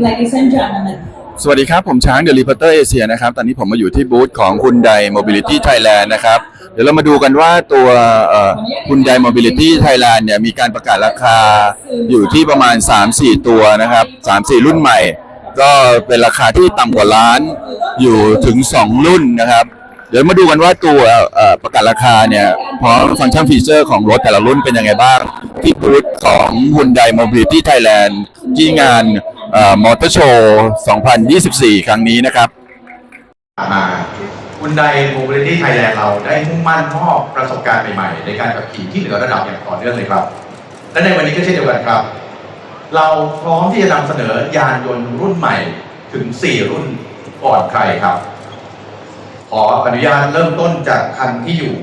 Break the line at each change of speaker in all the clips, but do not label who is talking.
Ladies and gentlemen,
สวัสดีครับ ผมช้างเดลิ p อ r เตอร์เอเชียนะครับ ตอนนี้ผมมาอยู่ที่บูธของ Hyundai Mobility Thailand นะครับ เดี๋ยวเรามาดูกันว่าตัวเอ่อ Hyundai Mobility Thailand เนี่ยมีการประกาศราคาอยู่ที่ประมาณ 3-4 ตัวนะครับ 3-4 รุ่นใหม่ ก็เป็นราคาที่ต่ำกว่าล้านอยู่ถึง 2 รุ่นนะครับ เดี๋ยวมาดูกันว่าตัวประกาศราคาเนี่ยพร้อมฟังก์ชันฟีเจอร์ของรถแต่ละรุ่นเป็นยังไงบ้าง ที่บูธของ Hyundai Mobility Thailand ที่งาน มอเตอร์โชว์ 2024 ครั้งนี้นะครับ
มาคุณไดโมบิลิตี้ไทยแลนด์เราได้มุ่งมั่นมอบประสบการณ์ใหม่ๆ ในการขับขี่ที่เหนือระดับอย่างต่อเนื่องเลยครับ และในวันนี้ก็เช่นเดียวกันครับ เราพร้อมที่จะนำเสนอยานยนต์รุ่นใหม่ถึง 4 รุ่นก่อนใครครับ ขออนุญาตเริ่มต้นจากคันที่อยู่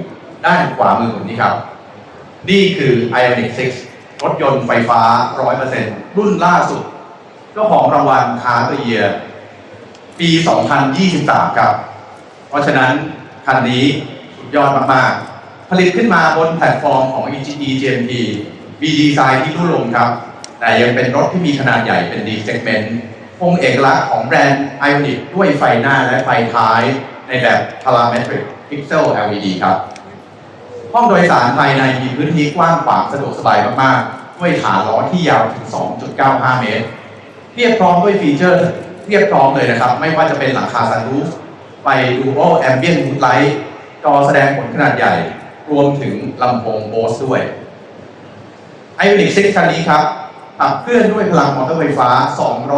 ด้านขวามือผมนี้ครับ นี่คือ Ioniq 6 รถยนต์ไฟฟ้า 100%รุ่นล่าสุด จ้าของรางวัลคาร์เเยียปี 2023 ครับ เพราะฉะนั้นคันนี้สุดยอดมากๆ ผลิตขึ้นมาบนแพลตฟอร์มของ EGE GMP มีดีไซน์ที่รุ่นลงครับ แต่ยังเป็นรถที่มีขนาดใหญ่เป็น D segment คงเอกลักษณ์ของแบรนด์ Ioniq ด้วยไฟหน้าและไฟท้ายในแบบ Parametric Pixel LED ครับ ห้องโดยสารภายในมีพื้นที่กว้างขวางสะดวกสบายมากๆ ด้วยฐานล้อที่ยาวถึง 2.95 เมตร เทียบพร้อมด้วยฟีเจอร์เทียบพร้อมเลยนะครับ ไม่ว่าจะเป็นหลังคาซันรูฟไฟดูโอแอมเบียนมูดไลท์จอแสดงผลขนาดใหญ่ รวมถึงลำโพงโบสด้วย i o n i q 6คันนี้ครับขับเคลื่อนด้วยพลังมอเตอร์ไฟฟ้า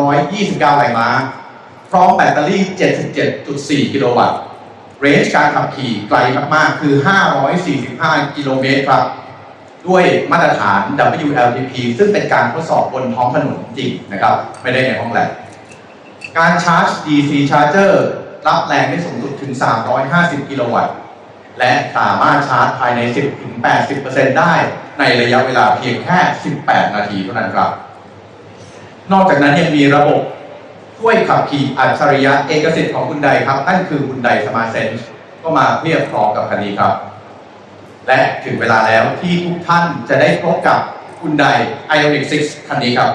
229 แรงม้า พร้อมแบตเตอรี่ 77.4 กิโลวัตต์ เรนจ์การขับขี่ไกลมาก ๆ คือ 545 กิโลเมตรครับ ด้วยมาตรฐาน WLTP ซึ่งเป็นการทดสอบบนท้องถนนจริงนะครับ ไม่ได้ในห้องแลบการชาร์จ DC Charger รับแรงได้สูงสุดถึง 350 กิโลวัตต์ และสามารถชาร์จภายใน 10-80%ได้ในระยะเวลาเพียงแค่ 18 นาทีเท่านั้นครับ นอกจากนั้นยังมีระบบช่วยขับขี่อัจฉริยะเอกสิทธิ์ของคุณใดครับ นั่นคือคุณใดสมาร์ทเซนก็มาเรียบพร้อมกับคันนี้ครับ และถึงเวลาแล้วที่ทุกท่านจะได้พบกับคุณใด Ioniq 6 คันนี้ครับ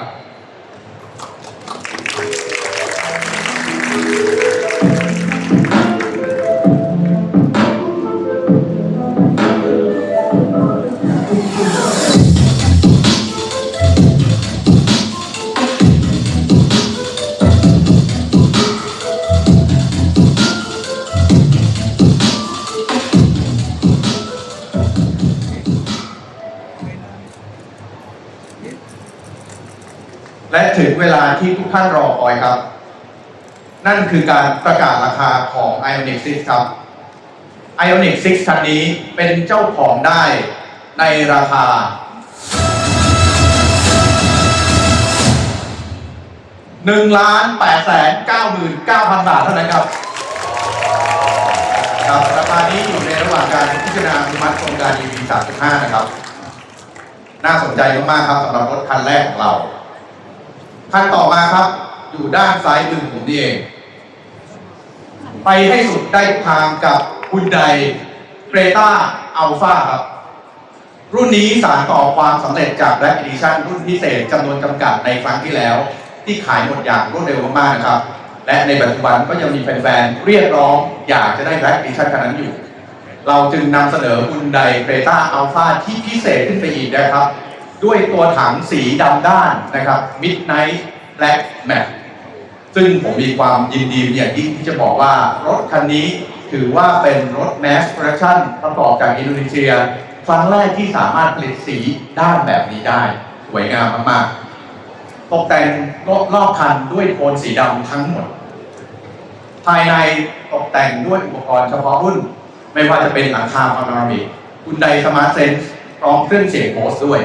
และถึงเวลาที่ทุกท่านรอคอยครับ นั่นคือการประกาศราคาของ Ioniq 6ครับ Ioniq 6คันนี้เป็นเจ้าของได้ในราคาหนึ่งล้านแปดแสนเก้าหมื่นเก้าพันบาทเท่านั้นครับครับราคานี้อยู่ในระหว่างการพิจารณาอนุมัติโครงการ EV 35 นะครับ น่าสนใจมากๆครับสำหรับรถคันแรกของเรา คันต่อมาครับ อยู่ด้านซ้ายมือผมนี่เอง ไปให้สุดได้ทางกับคุณใดเกรตาอัลฟาครับ รุ่นนี้สารต่อความสำเร็จจาก Black Edition รุ่นพิเศษจำนวนจำกัดในครั้งที่แล้ว ที่ขายหมดอย่างรวดเร็วมากๆนะครับ และในปัจจุบันก็ยังมีแฟนๆเรียกร้องอยากจะได้ Black Edition คันนั้นอยู่ เราจึงนำเสนอคุณไดเกรตาอัลฟาที่พิเศษขึ้นไปอีกนะครับ ด้วยตัวถังสีดำด้านนะครับ Midnight Black Matte ซึ่งผมมีความยินดีเนอย่างยิ่งที่จะบอกว่ารถคันนี้ถือว่าเป็นรถ Mass Production ประกอบจากอินโดนีเซีย ครั้งแรกที่สามารถผลิตสีด้านแบบนี้ได้ สวยงามมากๆ ตกแต่งรอบคันด้วยโทนสีดำทั้งหมด ภายในตกแต่งด้วยอุปกรณ์เฉพาะรุ่น ไม่ว่าจะเป็นหลังคาพารามิกคุณไดสมาร์ทเซนส์พร้อมเครื่องเสียงโบสด้วย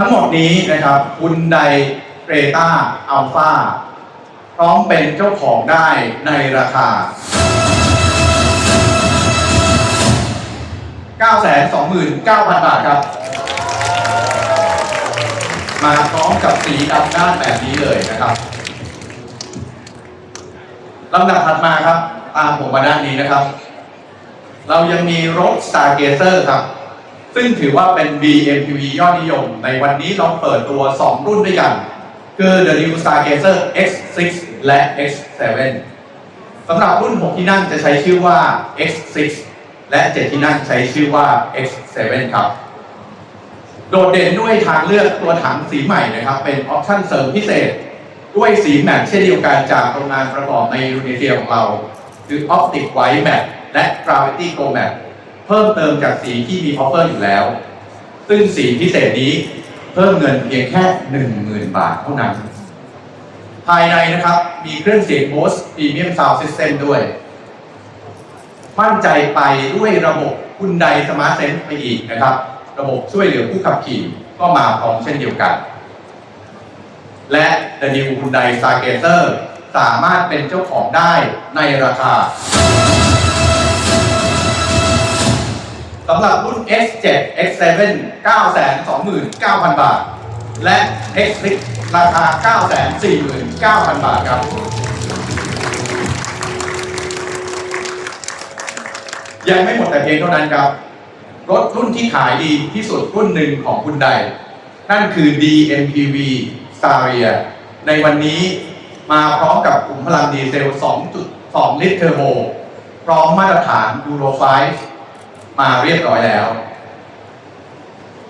ทั้งหมดนี้นะครับคุณไดเรต้าอัลฟาพร้อมเป็นเจ้าของได้ในราคา 929,000 บาทครับ มาพร้อมกับสีดำด้านแบบนี้เลยนะครับลำดับถัดมาครับ ตามผมมาด้านนี้นะครับ เรายังมีรถ Stargazer ครับ ซึ่งถือว่าเป็น BMPV ยอดนิยม ในวันนี้เราเปิดตัว 2 รุ่นด้วยกัน คือ The New Stargazer X6 และ X7 สำหรับรุ่น 6 ที่นั่งจะใช้ชื่อว่า X6 และ 7 ที่นั่งใช้ชื่อว่า X7 ครับ โดดเด่นด้วยทางเลือกตัวถังสีใหม่นะครับ เป็นออปชั่นเสริมพิเศษ ด้วยสีแมทเช่นเดียวกันจากโรงงานประกอบในอินโดนีเซียของเรา คือ Optic White Matte และ Gravity Go Matte เพิ่มเติมจากสีที่มีออฟเฟอร์อยู่แล้ว ซึ่งสีพิเศษนี้เพิ่มเงินเพียงแค่ 10,000 บาทเท่านั้น ภายในนะครับมีเครื่องเสียง Bose Premium Sound System ด้วย มั่นใจไปด้วยระบบคุณใด Smart Sense ไปอีกนะครับ ระบบช่วยเหลือผู้ขับขี่ก็มาพร้อมเช่นเดียวกัน และ The New Hyundai Stargazer สามารถเป็นเจ้าของได้ในราคา สำหรับรุ่น X7 X7 929,000 บาท และ X6 ราคา 949,000 บาทครับ ยังไม่หมดแต่เพียงเท่านั้นครับ รถรุ่นที่ขายดีที่สุดรุ่นหนึ่งของคุณใด นั่นคือ DMPV Staria ในวันนี้มาพร้อมกับขุมพลังดีเซล 2.2 ลิตรเทอร์โบ พร้อมมาตรฐาน Euro 5 มาเรียบร้อยแล้ว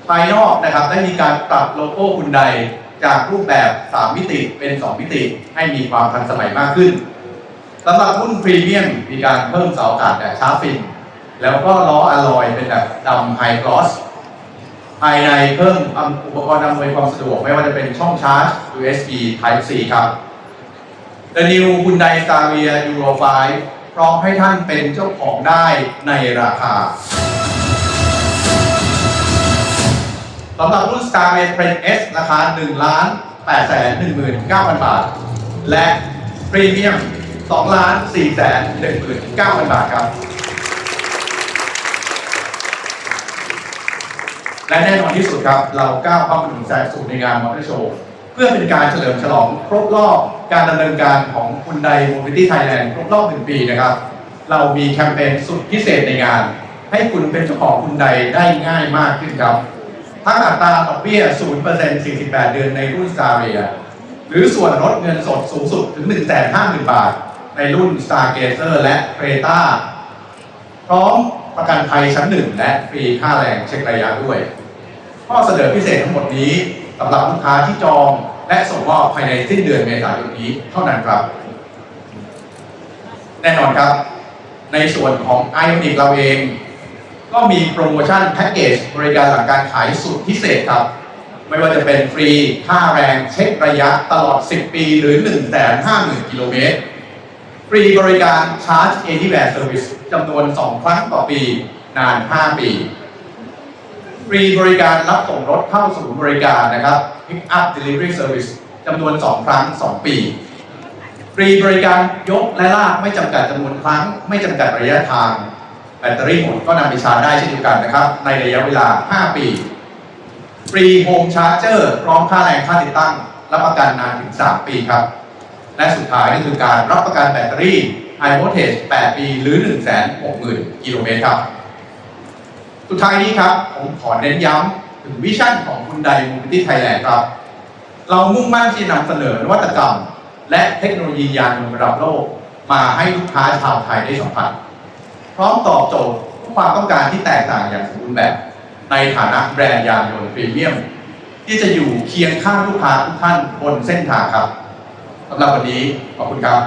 ภายนอกนะครับได้มีการปรับโลโก้คุณใดจากรูปแบบ 3 มิติเป็น 2 มิติให้มีความทันสมัยมากขึ้นสำหรับรุ่นพรีเมียมมีการเพิ่มเสาอากาศแบบชาร์ฟิน แล้วก็ล้ออะลอยเป็นแบบดำไฮกลอสภายในเพิ่มอุปกรณ์อำนวยความสะดวกไม่ว่าจะเป็นช่องชาร์จ USB Type C ครับ The New Hyundai Staria Euro 5พร้อมให้ท่านเป็นเจ้าของได้ในราคา สำหรับรุ่น Starman Trend S ราคา1ล้าน8แสน19,000 บาท และ Premium 2ล้าน4แสน19,000 บาทครับ และแน่นอนที่สุดครับ เราก้าวเข้ามาถึงแสนสุดในงานมอเตอร์โชว์ เพื่อเป็นการเฉลิมฉลองครบรอบการดำเนินการของคุณไดโมบิลิตี้ไทยแลนด์ครบรอบหนึ่งปีนะครับ เรามีแคมเปญสุดพิเศษในงาน ให้คุณเป็นเจ้าของคุณใดได้ง่ายมากขึ้นครับ ทั้งอัตราดอกเบี้ย 0% 48 เดือนในรุ่น Staria หรือส่วนลดเงินสดสูงสุดถึง 150,000 บาท ในรุ่น Stargazer และ Creta พร้อมประกันภัยชั้นหนึ่งและฟรีค่าแรงเช็คระยะด้วย ข้อเสนอพิเศษทั้งหมดนี้สำหรับลูกค้าที่จองและส่งมอบภายในสิ้นเดือนเมษายนนี้เท่านั้นครับ แน่นอนครับ ในส่วนของ Ionic เราเอง ก็มีโปรโมชั่นแพ็กเกจบริการหลังการขายสุดพิเศษครับ ไม่ว่าจะเป็นฟรีค่าแรงเช็คระยะตลอด 10 ปีหรือ 150,000 กิโลเมตร ฟรีบริการชาร์จ Anywhere Service จำนวน 2 ครั้งต่อปีนาน 5 ปี ฟรีบริการรับส่งรถเข้าศูนย์บริการนะครับ Pick up Delivery Service จำนวน 2 ครั้ง 2 ปี ฟรีบริการยกและลากไม่จำกัดจำนวนครั้ง ไม่จำกัดระยะทาง แบตเตอรี่หมดก็นำไปชาร์จได้เช่นเดียวกันนะครับ ในระยะเวลา 5 ปี ฟรีโฮมชาร์เจอร์พร้อมค่าแรงค่าติดตั้ง รับประกันนานถึง 3 ปีครับ และสุดท้ายก็คือการรับประกันแบตเตอรี่ High Voltage 8 ปี หรือ 160,000 กิโลเมตรครับ สุดท้ายนี้ครับ ผมขอเน้นย้ำถึงวิชั่นของคุณไดมูบิตี้ไทยแลนด์ครับ เรามุ่งมั่นที่จะนำเสนอนวัตกรรม และเทคโนโลยียานยนต์ระดับโลก มาให้ลูกค้าชาวไทยได้สัมผัส พร้อมตอบโจทย์ความต้องการที่แตกต่างอย่างสมบูรณ์แบบ ในฐานะแบรนด์ยานยนต์พรีเมียม ที่จะอยู่เคียงข้างลูกค้าทุกท่านบนเส้นทางครับสำหรับวันนี้ขอบคุณครับ